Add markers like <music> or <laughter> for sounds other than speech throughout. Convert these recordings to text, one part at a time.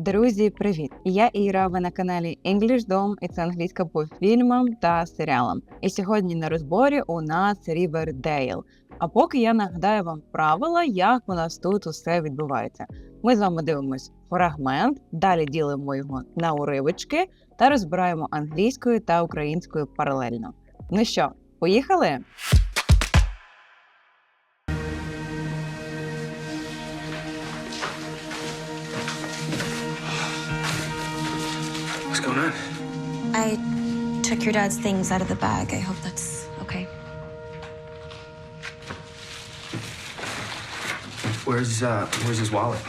Друзі, привіт! Я Іра. Ви на каналі English і це англійська по фільмам та серіалам. І сьогодні на розборі у нас Рівердейл. А поки я нагадаю вам правила, як у нас тут усе відбувається. Ми з вами дивимось фрагмент, далі ділимо його на уривочки та розбираємо англійською та українською паралельно. Ну що, поїхали? I took your dad's things out of the bag. I hope that's okay. Where's uh where's his wallet?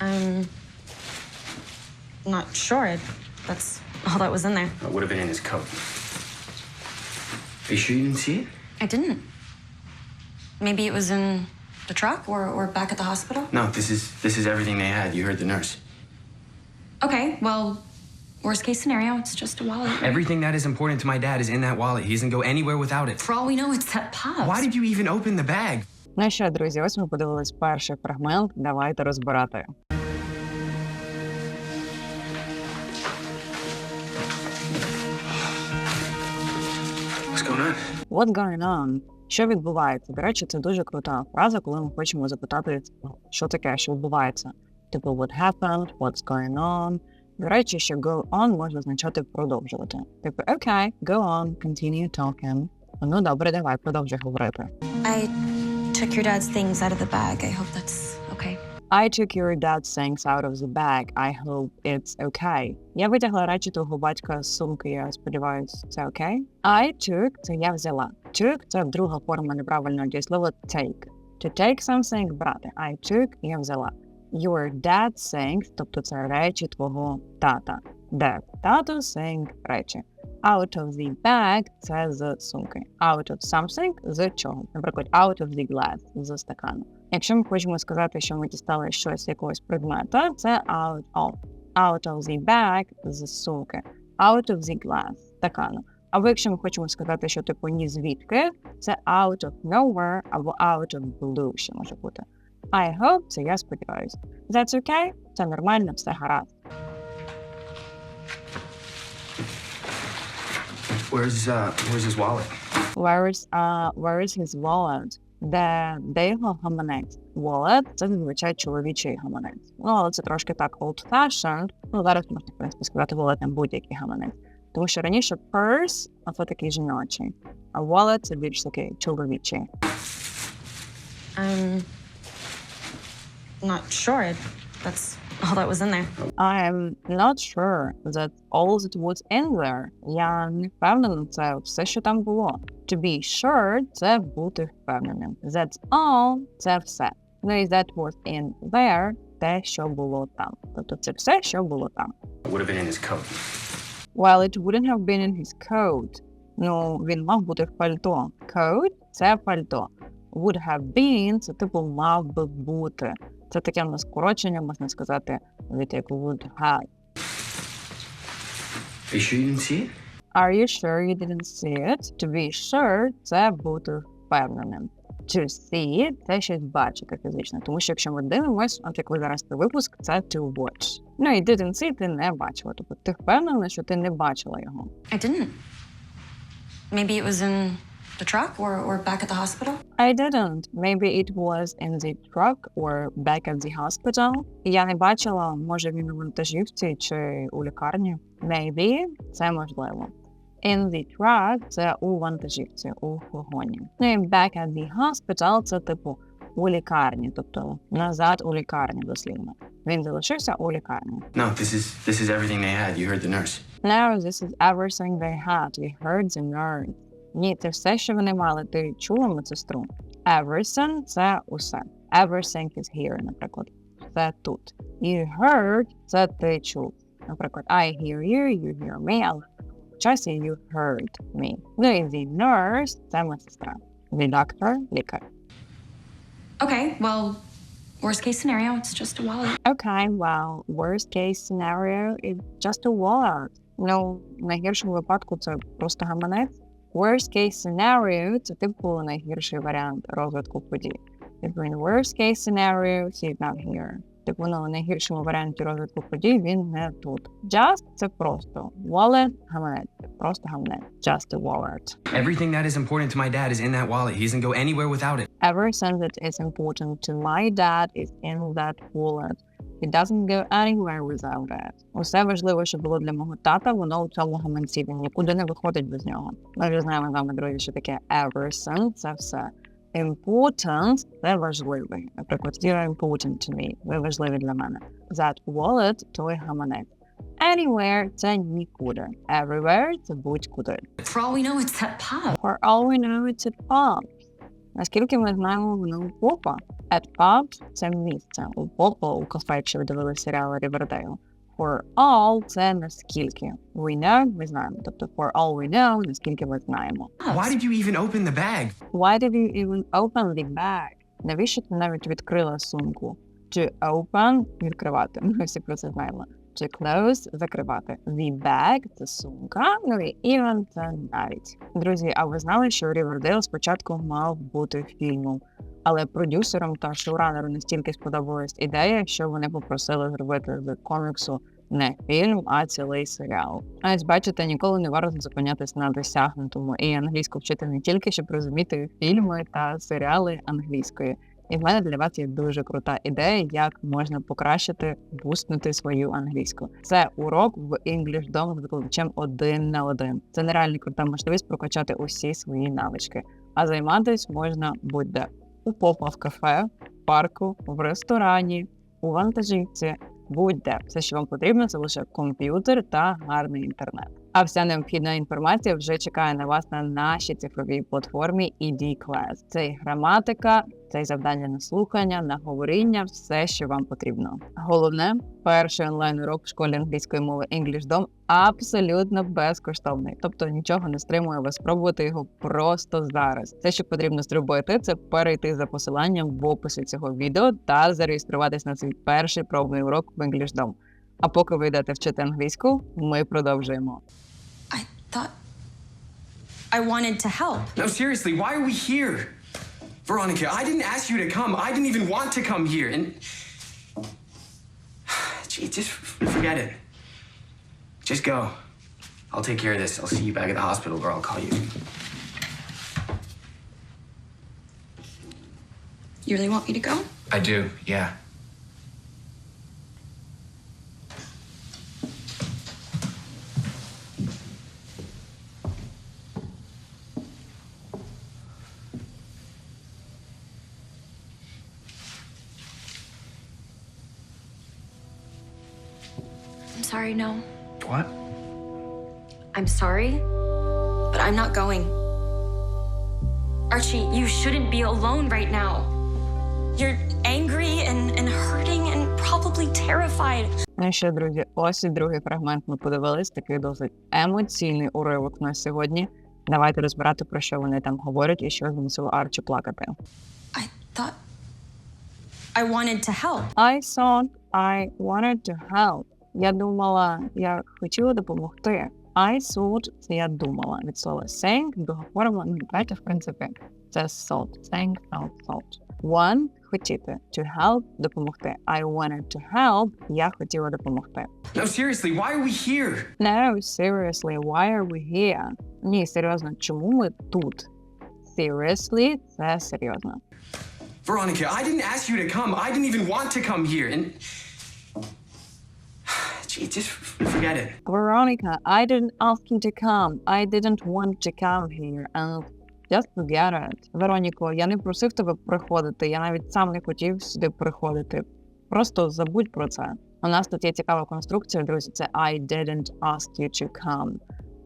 I'm not sure. That's all that was in there. It would have been in his coat. Are you sure you didn't see it? I didn't. Maybe it was in the truck or, or back at the hospital? No, this is this is everything they had. You heard the nurse. Okay, well, worst case scenario, it's just a wallet. right? Everything that is important to my dad is in that wallet. He doesn't go anywhere without it. For all we know, it's at Pops. Why did you even open the bag? Ну що, друзі, ось ми подивились перший фрагмент. Давайте розбирати. What's going on? What going on? Що відбувається? До речі, це дуже крута фраза, коли ми хочемо запитати, що таке, що відбувається. Типу, what happened, what's going on. До речі, що go on може означати продовжувати. Типу, okay, go on, continue talking. Ну добре, давай, продовжуй говорити. I took your dad's things out of the bag. I hope that's okay. I took your dad's things out of the bag. I hope it's okay. Я витягла речі твого батька з сумки, я сподіваюся, це окей. I took – це я взяла. Took – це друга форма неправильного дієслова take. To take something – брати. I took – я взяла. Your dad's things, тобто це речі твого тата. Dad – тато, thing – речі. Out of the bag – це з сумки. Out of something – з чого. Наприклад, out of the glass – з стакану. Якщо ми хочемо сказати, що ми дістали щось з якогось предмета, це out of. Out of the bag – з сумки. Out of the glass – стакану. Або якщо ми хочемо сказати, що типу ні звідки, це out of nowhere або out of blue ще може бути. I hope – це я сподіваюся. That's okay? Це нормально, все гаразд. Where's uh where's his wallet? Where is, uh, where is his wallet? Де, де його гаманець? Wallet – це зазвичай чоловічий гаманець. Ну, але це трошки так old-fashioned. Ну, зараз можна, в принципі, сказати wallet на будь-який гаманець. Тому що раніше purse – а це такий жіночий, а wallet – це більш такий чоловічий. I'm not sure. That's all that was in there. I'm not sure that all that was in there. Я не впевнена, це все, що там було. To be sure – це бути впевненим. That's all – це все. Ну і that was in there – те, що було там. Тобто це все, що було там. It would have been in his coat. Well, it wouldn't have been in his coat. Ну, він мав бути в пальто. Coat – це пальто. Would have been – це типу мав би бути. Це таке в нас скорочення, можна сказати, від як would have. Are you sure you didn't see it? Are you sure you didn't see it? To be sure – це бути впевненим. To see – це щось бачити фізично. Тому що якщо ми дивимось, от як ви зараз цей випуск, це to watch. Ну і didn't see – ти не бачила. Тобто ти впевнена, що ти не бачила його. I didn't. Maybe it was in the truck or, or back at the hospital? I didn't. Maybe it was in the truck or back at the hospital. Я не бачила, може він у вантажівці чи у лікарні. Maybe – це можливо. In the truck – це у вантажівці, у фургоні. Ну і back at the hospital – це типу у лікарні, тобто назад у лікарні дослівно. Він залишився у лікарні. No, this is this is everything they had. You heard the nurse. No, this is everything they had. We heard the nurse. Ні, це все, що вони мали. Ти чула медсестру? Everything – це усе. Everything is here, наприклад. Це тут. You heard – це ти чув. Наприклад, I hear you, you hear me, але в часі you heard me. Ну і the nurse – це медсестра. The doctor – лікар. Okay, well, worst case scenario, it's just a wallet. Okay, well, worst case scenario is just a wallet. Ну, в найгіршому випадку це просто гаманець. Worst case scenario – це типу найгірший варіант розвитку подій. Типу, in worst case scenario, he's not here. Типу, ну, в найгіршому варіанті розвитку подій він не тут. Just – це просто. Wallet – гаманець. Просто гаманець. Just a wallet. Everything that is important to my dad is in that wallet. He doesn't go anywhere without it. Everything that is important to my dad is in that wallet. He doesn't go anywhere without it. Усе важливе, що було для мого тата, воно у цьому гаманці. Він нікуди не виходить без нього. Ми вже знаємо з вами, друзі, що таке everything – це все. Important – це важливий. Наприклад, you're important to me. Ви важливі для мене. That wallet – той гаманець. Anywhere – це нікуди. Everywhere – це будь-куди. For all we know, it's that pub. For all we know, it's a pub. Наскільки ми знаємо, воно у попа. At pub – це місце. У попа, у кафе, якщо ви дивилися серіал Riverdale. For all – це наскільки. We know – ми знаємо. Тобто for all we know – наскільки ми знаємо. Why did you even open the bag? Why did you even open the bag? Навіщо ти навіть відкрила сумку? To open – відкривати. Ми всі про це знаємо. To close – закривати. The bag – це сумка. Ну і even – це навіть. Друзі, а ви знали, що Riverdale спочатку мав бути фільмом? Але продюсерам та шоуранеру настільки сподобалась ідея, що вони попросили зробити з коміксу не фільм, а цілий серіал. А ось бачите, ніколи не варто зупинятись на досягнутому і англійську вчити не тільки щоб розуміти фільми та серіали англійської. І в мене для вас є дуже крута ідея, як можна покращити, бустнути свою англійську. Це урок в English Dom з викладачем один на один. Це нереально крута можливість прокачати усі свої навички. А займатись можна будь-де у в кафе, в парку, в ресторані, у вантажівці, будь-де. Все, що вам потрібно, це лише комп'ютер та гарний інтернет. А вся необхідна інформація вже чекає на вас на нашій цифровій платформі ED Class. Це і граматика, це і завдання на слухання, на говоріння, все, що вам потрібно. Головне, перший онлайн-урок в школі англійської мови English Dom абсолютно безкоштовний. Тобто нічого не стримує вас спробувати його просто зараз. Все, що потрібно зробити, це перейти за посиланням в описі цього відео та зареєструватись на свій перший пробний урок в English Dom. А поки ви йдете вчити англійську, ми продовжуємо. I thought I wanted to help. No, seriously, why are we here? Veronica, I didn't ask you to come. I didn't even want to come here. And. <sighs> Gee, just forget it. Just go. I'll take care of this. I'll see you back at the hospital or I'll call you. You really want me to go? I do, yeah. Sorry, no. What? I'm sorry, but I'm not going. Archie, you shouldn't be alone right now. You're angry and, and hurting and probably terrified. Ну що, друзі, ось і другий фрагмент ми подивились. Такий досить емоційний уривок на сьогодні. Давайте розбирати, про що вони там говорять і що змусило Арчі плакати. I thought I wanted to help. I thought I wanted to help. Я думала, я хотіла допомогти. I thought – це я думала. Від слова think, друга форма, ну, третя, в принципі, це thought. Think, thought, thought. One – хотіти. To help – допомогти. I wanted to help – я хотіла допомогти. No, seriously, why are we here? No, seriously, why are we here? Ні, серйозно, чому ми тут? Seriously – це серйозно. Veronica, I didn't ask you to come. I didn't even want to come here. And. Gee, just forget it. Veronica, I didn't ask you to come. I didn't want to come here. And just forget it. Вероніко, я не просив тебе приходити. Я навіть сам не хотів сюди приходити. Просто забудь про це. У нас тут є цікава конструкція, друзі. Це I didn't ask you to come.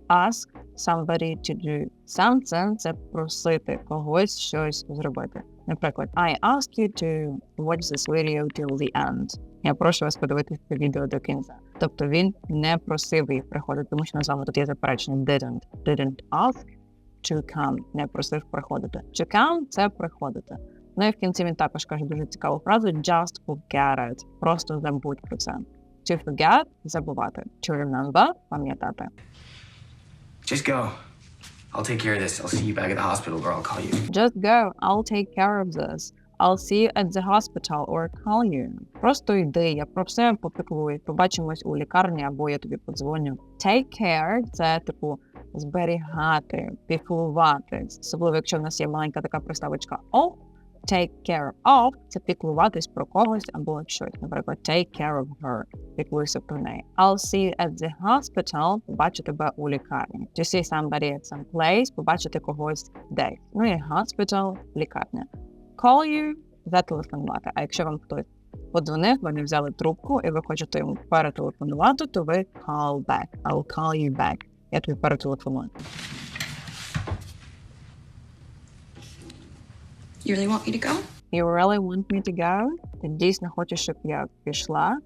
Ask somebody to do something – це просити когось щось зробити. Наприклад, I ask you to watch this video till the end. Я прошу вас подивитися це відео до кінця. Тобто він не просив їх приходити, тому що на тут є заперечення didn't. Didn't ask to come. Не просив приходити. To come – це приходити. Ну і в кінці він також каже дуже цікаву фразу just forget it. Просто забудь про це. To forget – забувати. To remember – пам'ятати. Just go. I'll take care of this. I'll see you back at the hospital or I'll call you. Just go. I'll take care of this. I'll see you at the hospital or call you. Просто йди, я про все попіклуюсь. Побачимось у лікарні або я тобі подзвоню. Take care – це типу зберігати, піклуватись. Особливо, якщо в нас є маленька така приставочка of. Take care of – це піклуватись про когось або щось. Наприклад, take care of her. Піклуйся про неї. I'll see you at the hospital. Побачу тебе у лікарні. To see somebody at some place. Побачити когось десь. Ну і hospital – лікарня. Call you – зателефонувати. А якщо вам хтось подзвонив, ви не взяли трубку, і ви хочете йому перетелефонувати, то ви call back. I'll call you back. Я тобі перетелефоную. You really want me to go? You really want me to go? Ти дійсно хочеш, щоб я пішла?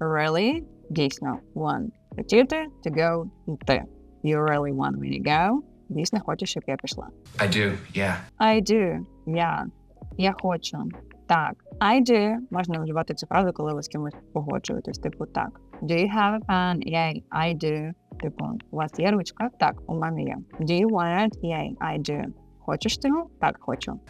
Really? Дійсно. Want. Хотіти, to go, йти. You really want me to go? Дійсно хочеш, щоб я пішла. I do, yeah. I do. Я. Я хочу. Так. I do. Можна вживати цю фразу, коли ви з кимось погоджуєтесь. Типу так. Do you have a pen? Yay, I do. Типу, у вас є ручка? Так, у мене є. Do you want it? Yay, I do. Хочеш ти? Так, хочу.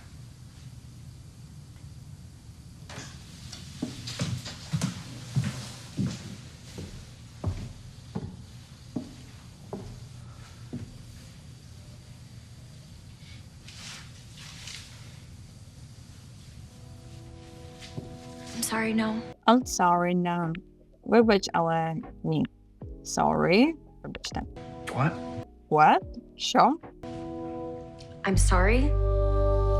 I'm sorry, no. I'm sorry, no. Вибач, але ні. Sorry. Вибачте. What? What? Що? I'm sorry,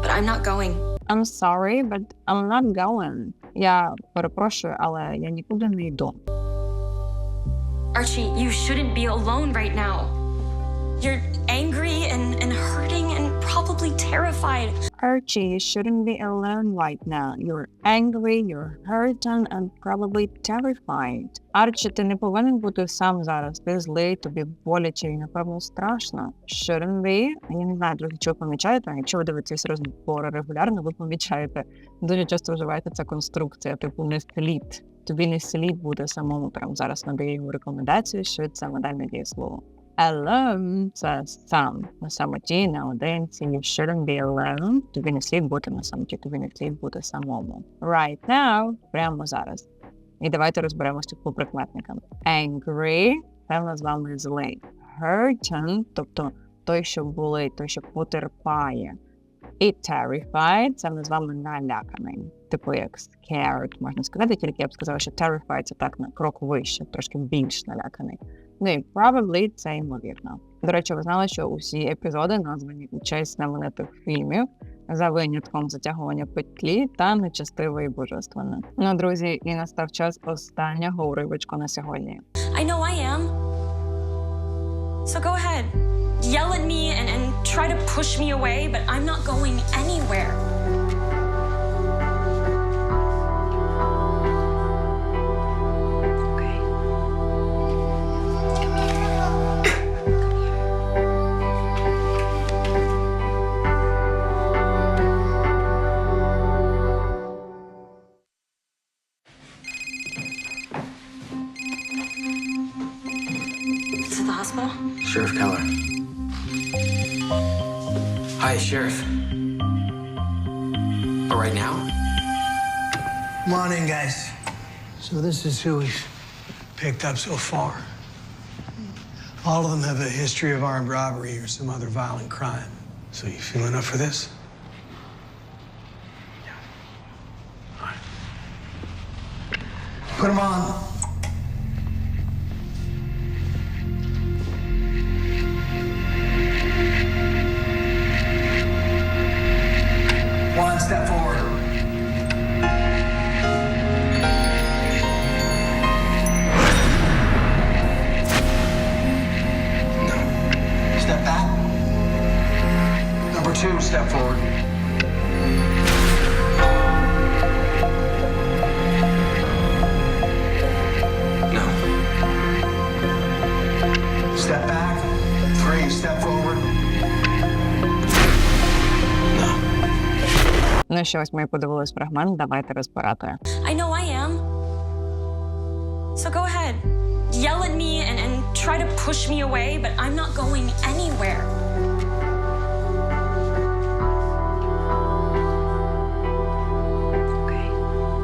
but I'm not going. I'm sorry, but I'm not going. Я перепрошую, але я нікуди не йду. Archie, you shouldn't be alone right now. You're angry and, and hurting and probably terrified. Archie, you shouldn't be alone right now. You're angry, you're hurting and probably terrified. Арчі, ти не повинен бути сам зараз. Ти злий, тобі боляче і, напевно, страшно. Shouldn't be. Я не знаю, друзі, чи помічаєте. Якщо ви дивитесь розбори регулярно, ви помічаєте. Дуже часто вживаєте ця конструкція, типу не слід. Тобі не слід бути самому. Прямо зараз надаю йому рекомендацію, що це модельне дієслово. Alone – це сам на самоті, наодинці. You shouldn't be alone. Тобі не слід бути на самоті, тобі не слід бути самому. Right now – прямо зараз. І давайте розберемося по прикметникам. Angry – це в з вами злий. Hurting – тобто той, що болить, той, що потерпає. І terrified – це в з вами наляканий. Типу як scared, можна сказати, тільки я б сказала, що terrified – це так на крок вище, трошки більш наляканий. Ну і probably це ймовірно. До речі, ви знали, що усі епізоди названі у честь знаменитих фільмів за винятком затягування петлі та нечестивої божественне. Ну, друзі, і настав час останнього уривочку на сьогодні. I know I am. So go ahead. Yell at me and, and try to push me away, but I'm not going anywhere. Sheriff. Oh, right now? Come on in, guys. So this is who we've picked up so far. All of them have a history of armed robbery or some other violent crime. So you feeling up for this? Yeah. All right. Put them on. Що ось ми подивились фрагмент, давайте розбирати. I know I am. So go ahead. Yell at me and, and try to push me away, but I'm not going anywhere.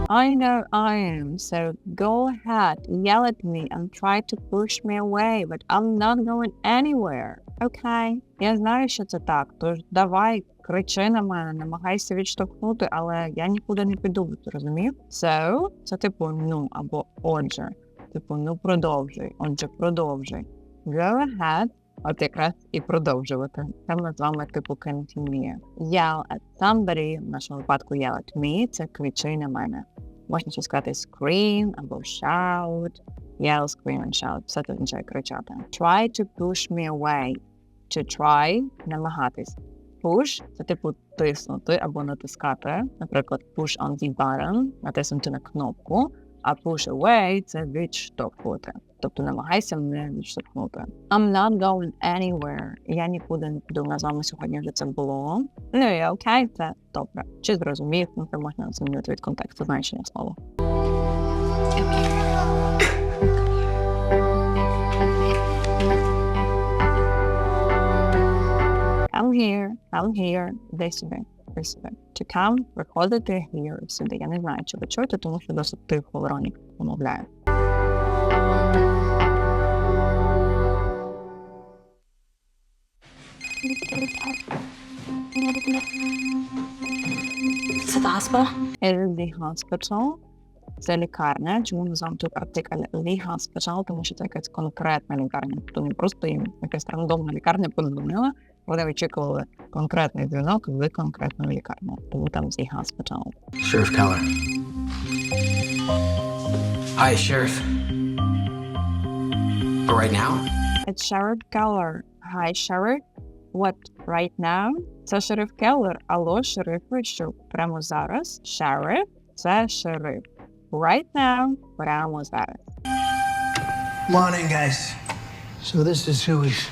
I know I am, so go ahead, yell at me and try to push me away, but I'm not going anywhere. Okay? Я знаю, що це так, тож давай, кричи на мене, намагайся відштовхнути, але я нікуди не піду, ти розумів? So, це типу ну або отже. Типу, ну продовжуй, отже, продовжуй. Go ahead, от якраз і продовжувати. Це ми з вами типу continue. Yell at somebody, в нашому випадку yell at me, це кричи на мене. Можна ще сказати scream або shout. Yell, scream and shout. Все це означає кричати. Try to push me away. To try – намагатись. Push – це типу тиснути або натискати. Наприклад, push on the button – натиснути на кнопку. А push away – це відштовхувати. Тобто намагайся мене відштовхнути. I'm not going anywhere. Я нікуди не піду. У з вами сьогодні вже це було. Ну і окей, це добре. Чи зрозумів, ну можна змінити від контексту значення слова. I'm here, I'm here, де сюди, де сюди. To come, приходити here, сюди. Я не знаю, чи ви чуєте, тому що досить тихо Вероніка помовляє. It is the hospital. Це лікарня. Чому вами тут артикль the hospital? Тому що це якась конкретна лікарня. Тобто не просто їм якась рандомна лікарня подзвонила. Вони очікували конкретний дзвінок з конкретної лікарні. Тому там the hospital. Sheriff Keller. Hi, Sheriff. But right now? It's Sheriff Keller. Hi, Sheriff. What, right now? Це шериф Келлер. Алло, шериф, ви що? Прямо зараз? Sheriff – це шериф. Right now – прямо зараз. Morning, guys. So this is who we've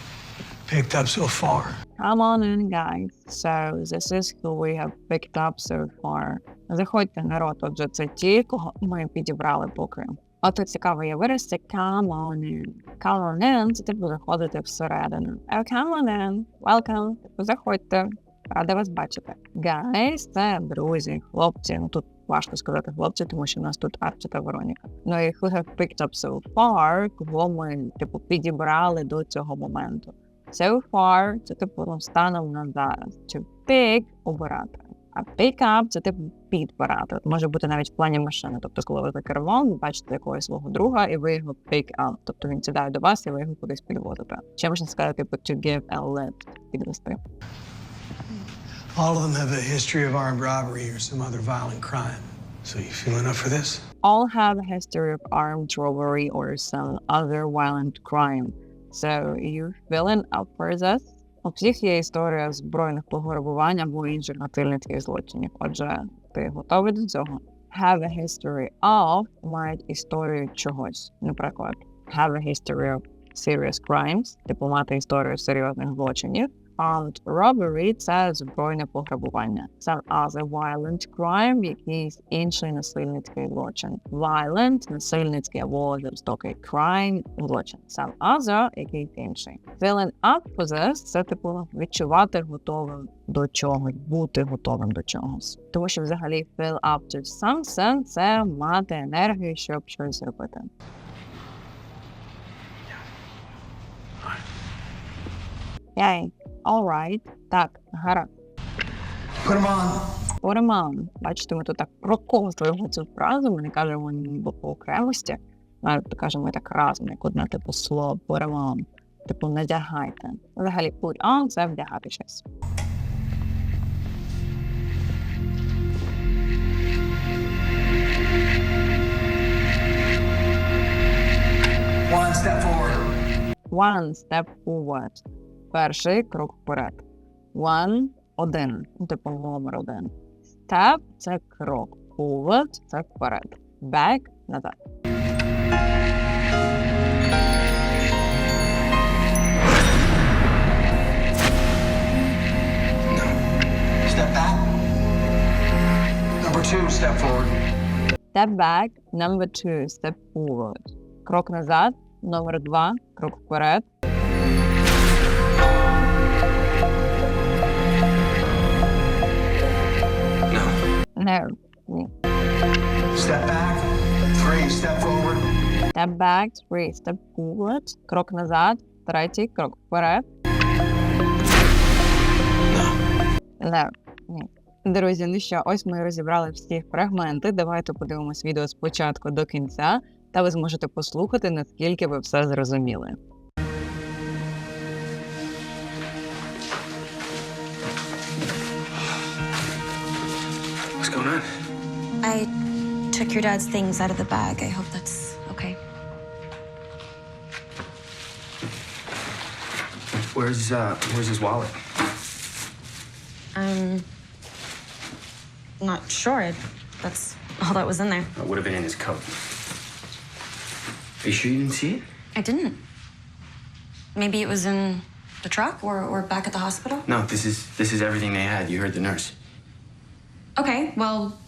picked up so far. Come on in, guys. So this is who we have picked up so far. Заходьте, народ, отже, це ті, кого ми підібрали поки. От тут цікавий є вираз, це come on in. Come on in, це типу заходити всередину. Oh, come on in. Welcome. Заходьте. Рада вас бачити. Guys, це друзі, хлопці. Ну тут важко сказати хлопці, тому що в нас тут Арчі та Вероніка. Ну і who have picked up so far, кого ми типу підібрали до цього моменту. So far це типу ну, станом на зараз. Чи pick – обирати. А pick up – це типу підбирати. Може бути навіть в плані машини. Тобто, коли ви за кермом, ви бачите якогось свого друга, і ви його pick up. Тобто він сідає до вас, і ви його кудись підводите. Ще можна сказати, типу, to give a lift – підвести. All of them have a history of armed robbery or some other violent crime. So you feeling up for this? All have a history of armed robbery or some other violent crime. You feeling up? У всіх є історія збройних пограбувань або інших насильницьких злочинів. Отже, ти готовий до цього? Have a history of мають історію чогось. Наприклад, have a history of serious crimes, типу мати історію серйозних злочинів. Armed robbery – це збройне пограбування. Some other violent crime – якийсь інший насильницький злочин. Violent – насильницький або жорстокий crime – злочин. Some other – якийсь інший. Feeling up this – це типу відчувати готовим до чогось, бути готовим до чогось. Тому що взагалі feel up to something – це мати енергію, щоб щось зробити. Яй, alright, так, гаразд. Put on. Пореман. Бачите, ми тут так проковтуємо цю фразу, ми не кажемо ніби по окремості, а кажемо так разом, як одне типу слово пореман. Типу, надягайте. Взагалі, put on – це вдягати щось. One step forward. One step forward. Перший крок вперед. One – один. Ну, Типу номер один. Step – це крок. Forward – це вперед. Back – назад. Step back. Number two, step forward. Step back. Number two. Step forward. Крок назад. Номер два. Крок вперед. No. Не. Step back. Three, step forward. Step back, three, step forward. Крок назад, третій, крок вперед. Left. Ні. Друзі, ну що, ось ми розібрали всі фрагменти. Давайте подивимось відео спочатку до кінця, та ви зможете послухати, наскільки ви все зрозуміли. I took your dad's things out of the bag. I hope that's okay. Where's uh where's his wallet? I'm not sure. That's all that was in there. It would have been in his coat. Are you sure you didn't see it? I didn't. Maybe it was in the truck or, or back at the hospital? No, this is this is everything they had. You heard the nurse. Okay, well,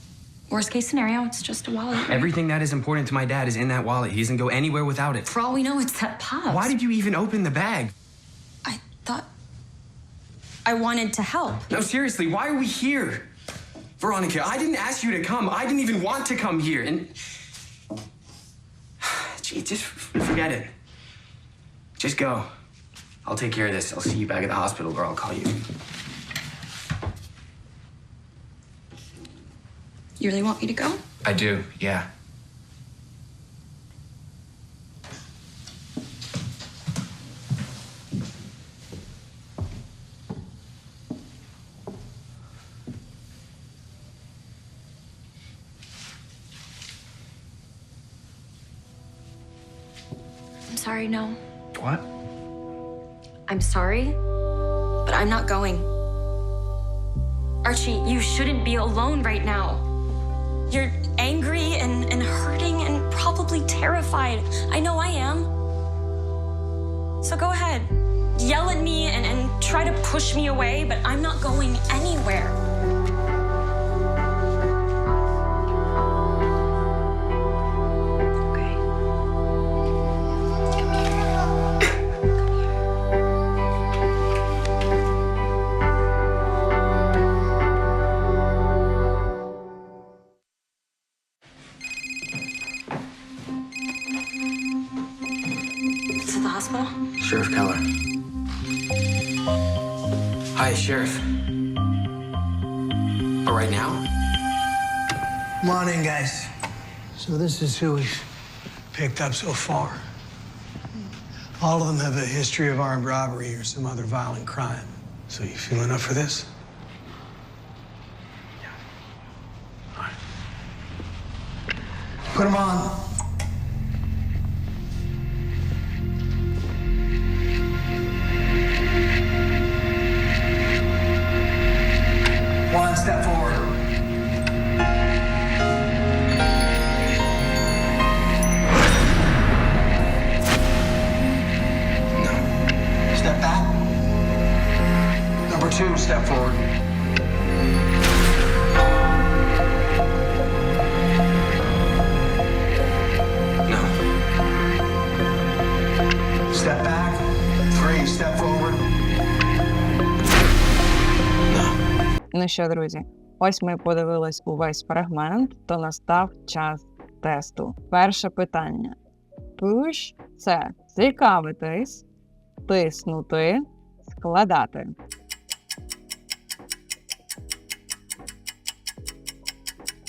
worst case scenario, it's just a wallet. right? Everything that is important to my dad is in that wallet. He doesn't go anywhere without it. For all we know, it's that Pop's. Why did you even open the bag? I thought I wanted to help. No, seriously, why are we here? Veronica, I didn't ask you to come. I didn't even want to come here. And. <sighs> Gee, just forget it. Just go. I'll take care of this. I'll see you back at the hospital, or I'll call you. You really want me to go? I do, yeah. I'm sorry, no. What? I'm sorry, but I'm not going. Archie, you shouldn't be alone right now. You're angry and, and hurting and probably terrified. I know I am. So go ahead. Yell at me and, and try to push me away, but I'm not going anywhere. This is who we've picked up so far. All of them have a history of armed robbery or some other violent crime. So you feeling up for this? Yeah. All right. Put them on. Ну що, друзі, ось ми подивились увесь фрагмент, то настав час тесту. Перше питання. Push – це цікавитись, тиснути, складати.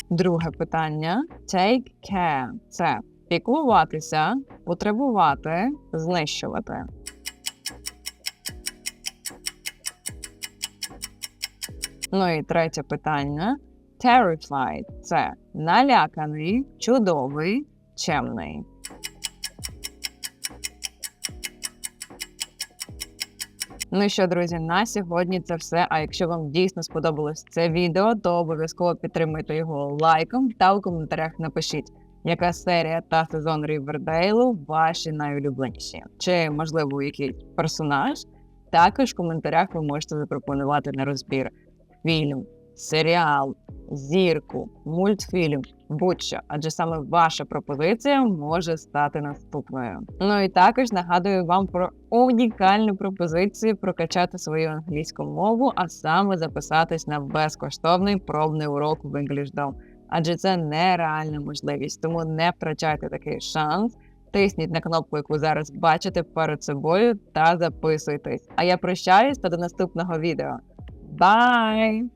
Друге питання. Take care – це піклуватися, потребувати, знищувати. Ну і третє питання. Terrified – це наляканий, чудовий, чемний. Ну що, друзі, на сьогодні це все. А якщо вам дійсно сподобалось це відео, то обов'язково підтримуйте його лайком та у коментарях напишіть, яка серія та сезон Рівердейлу ваші найулюбленіші, чи можливо якийсь персонаж. Також в коментарях ви можете запропонувати на розбір фільм, серіал, зірку, мультфільм, будь-що, адже саме ваша пропозиція може стати наступною. Ну і також нагадую вам про унікальну пропозицію прокачати свою англійську мову, а саме записатись на безкоштовний пробний урок в EnglishDom. адже це нереальна можливість, тому не втрачайте такий шанс. Тисніть на кнопку, яку зараз бачите перед собою, та записуйтесь. А я прощаюсь та до наступного відео. Bye.